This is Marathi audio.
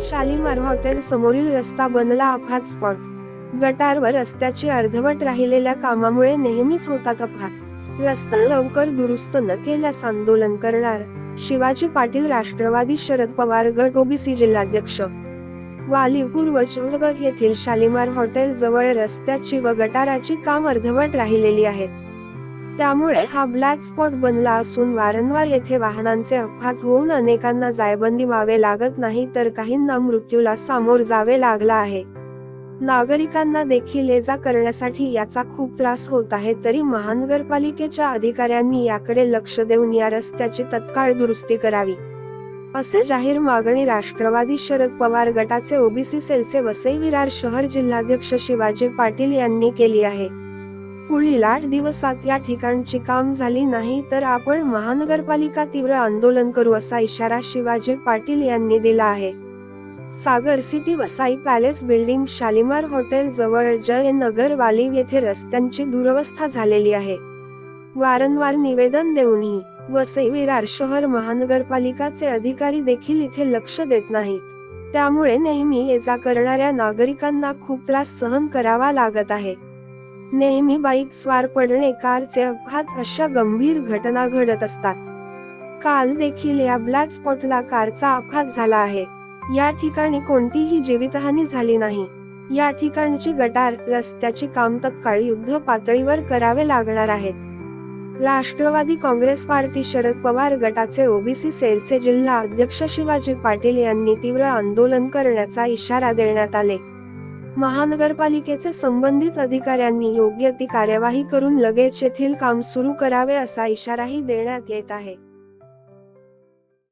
शालिमार हॉटेल समोरील रस्ता बनला अपघात स्पॉट गटारवर रस्त्याची अर्धवट राहिलेल्या कामामुळे नेहमीच होतात अपघात. रस्ता लवकर दुरुस्त न केल्यास आंदोलन करणार. शिवाजी पाटील राष्ट्रवादी शरद पवार गट ओबीसी जिल्हाध्यक्ष. वालीपूर व चौरगड येथील शालिमार हॉटेल जवळ रस्त्याची व गटाराची काम अर्धवट राहिलेली आहेत त्यामुळे हा ब्लॅक स्पॉट बनला असून वारंवार येथे वाहनांचे अपघात होऊन अनेकांना जायबंदी व्हावे लागत नाही तर काहींना मृत्यूला सामोर जावे लागला आहे. नागरिकांना देखील ये जा करण्यासाठी याचा खूप त्रास होत आहे तरी महानगरपालिकेच्या अधिकाऱ्यांनी याकडे लक्ष देऊन या रस्त्याची तत्काळ दुरुस्ती करावी. असे जाहीर मागणी राष्ट्रवादी शरद पवार गटाचे ओबीसी सेलचे वसई विरार शहर जिल्हाध्यक्ष शिवाजी पाटील यांनी केली आहे. पुढील आठ दिवसात या ठिकाणची काम झाली नाही तर आपण महानगरपालिका तीव्र आंदोलन करू असा इशारा शिवाजी पाटील यांनी दिला आहे. Sagar city Vasai palace building Shalimar hotel जवळ जय नगर वालिव येथे रस्त्यांची दुरवस्था झालेली आहे. वारंवार निवेदन देऊनही वसई विरार शहर महानगरपालिकाचे अधिकारी देखील इथे लक्ष देत नाहीत. त्यामुळे नेहमी ये जा करणाऱ्या नागरिकांना खूप त्रास सहन करावा लागत आहे. नेहमी बाईक स्वार पडणे कारचे अपघात अशा गंभीर घटना घडत असतात. काल देखील या ब्लॅक स्पॉटला कारचा अपघात झाला आहे. या ठिकाणी कोणतीही जीवितहानी झाली नाही. या ठिकाणची गटार रस्त्याची काम तत्काळ युद्ध पातळीवर करावे लागणार आहेत. राष्ट्रवादी काँग्रेस पार्टी शरद पवार गटाचे ओबीसी सेलचे जिल्हा अध्यक्ष शिवाजी पाटील यांनी तीव्र आंदोलन करण्याचा इशारा देण्यात आले. महानगरपालिकेचे संबंधित अधिकाऱ्यांनी योग्य ती कार्यवाही करून लगेच येथील काम सुरू करावे असा इशाराही देण्यात येत आहे.